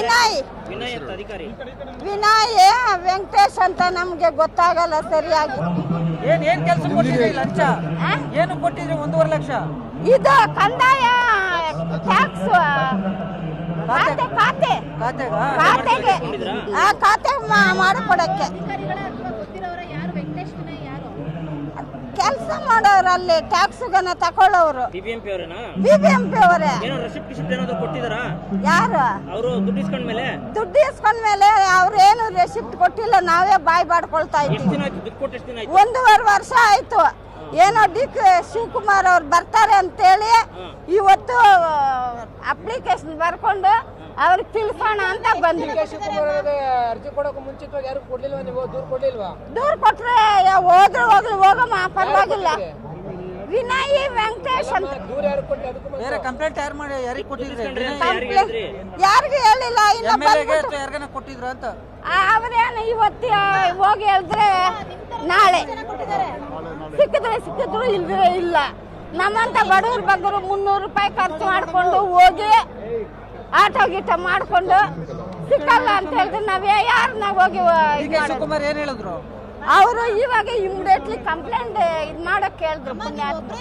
ವಿನಯ್. ವಿನಯ್ ವೆಂಕಟೇಶ್ ಅಂತ ನಮ್ಗೆ ಗೊತ್ತಾಗಲ್ಲ ಸರಿಯಾಗಿ. ಏನ್ ಏನ್ ಕೆಲಸ ಕೊಟ್ಟಿದ್ರಿ ಲಂಚ? ಏನು ಕೊಟ್ಟಿದ್ರಿ ಒಂದೂವರೆ ಲಕ್ಷ? ಇದು ಕಂದಾಯ ಟ್ಯಾಕ್ಸ್ ಖಾತೆ ಖಾತೆ ಖಾತೆಗ? ಖಾತೆ ಮಾಡಿಕೊಡಕ್ಕೆ ಗೊತ್ತಿರೋರ ಯಾರು ವೆಂಕಟೇಶ್ ವಿನಯ್ ಯಾರು ಕೆಲಸ ಮಾಡೋರಲ್ಲಿ ಟ್ಯಾಕ್ಸ್ ಗನ ತಕೊಳ್ಳೋರು ಬಿಬಿಎಂಪಿ ಅವರೇನಾ? ಅವರೇ. ಏನೋ ರೆಸಿಪ್ಟ್ ಗಿಸಿಪ್ಟ್ ಏನಾದ್ರು ಕೊಟ್ಟಿದಾರಾ? ಯಾರು? ಅವರು ದುಡ್ಡು ಇಸ್ಕೊಂಡ್ಮೇಲೆ ದುಡ್ಡು ಇಸ್ಕೊಂಡ್ಮೇಲೆ ಅವ್ರೇನು ರೆಸಿಪ್ಟ್ ಕೊಟ್ಟಿಲ್ಲ ನಾವೇ ಬಾಯ್ ಬಾಡ್ಕೊಳ್ತಾ ಎಷ್ಟು ಇದ್ದೀವಿ. ದಿನ ಆಯ್ತು? ದುಡ್ಡು ಕೊಟ್ಟು ಎಷ್ಟು ದಿನ ಆಯ್ತು? ಒಂದೂವರೆ ವರ್ಷ ಆಯ್ತು. ಏನೋ ಡಿ ಕೆ ಶಿವಕುಮಾರ್ ಅವ್ರು ಬರ್ತಾರೆ ಅಂತೇಳಿ ಇವತ್ತು ಅಪ್ಲಿಕೇಶನ್ ಬರ್ಕೊಂಡು ಅವ್ರಿಗೆ ತಿಳ್ಕೋಣ ಅಂತ ಬಂದ್ವಿ. ಅರ್ಜಿ ಕೊಡೋಕೆ ಮುಂಚಿತವಾಗಿ ಯಾರು ಕೊಡ್ಲಿಲ್ವಾ ನೀವು? ದೂರ ಕೊಡ್ಲಿಲ್ವಾ? ದೂರ ಕೊಟ್ರೆ ಯಾ- ಹೋದ್ರು ಹೋಗ್ಲಿ ಹೋಗಮ್ಮ ಪರವಾಗಿಲ್ಲ. ವಿನಾಯಿ ವೆಂಕಟೇಶ್ ಅಂತ. ದೂರ ಯಾರು ಕೊಟ್ಟಿ ಅದಕ್ಕೂ ಬೇರೆ ಕಂಪ್ಲೇಂಟ್ ಯಾರು ಮಾಡಿ ಯಾರಿಗೆ ಕೊಟ್ಟಿದ್ರಿ? ಯಾರಿಗೆ ಹೇಳಿಲ್ಲ ಇನ್ನ ಬಂದ್ಬಿಟ್ಟು ಯಾರಿಗಾನ ಕೊಟ್ಟಿದ್ರ ಅಂತ? ಅವ್ರೇನು ಇವತ್ತು ಹೋಗಿ ಹೇಳಿದ್ರೆ ನಾಳೆ. ಸಿಕ್ಕಿದ್ರೆ ಸಿಕ್ಕಿದ್ರು ಇಲ್ದಿರ ಇಲ್ಲ. ನಮ್ಮಂತ ಬಡವ್ರ ಬಗ್ಗರು ಮುನ್ನೂರು ರೂಪಾಯಿ ಖರ್ಚು ಮಾಡ್ಕೊಂಡು ಹೋಗಿ ಆಟೋ ಗೀಟ ಮಾಡ್ಕೊಂಡು ಸಿಕ್ಕಲ್ಲ ಅಂತ ಹೇಳಿದ್ರೆ ನಾವೇ ಹೋಗಿ ಶಿವಕುಮಾರ್ ಏನ್ ಹೇಳಿದ್ರು? ಅವರು ಇವಾಗ ಇಮಿಡಿಯೇಟ್ಲಿ ಕಂಪ್ಲೇಂಟ್ ಇದು ಮಾಡಕ್ ಹೇಳಿದ್ರು ಪುಣ್ಯಾತ್ಮ.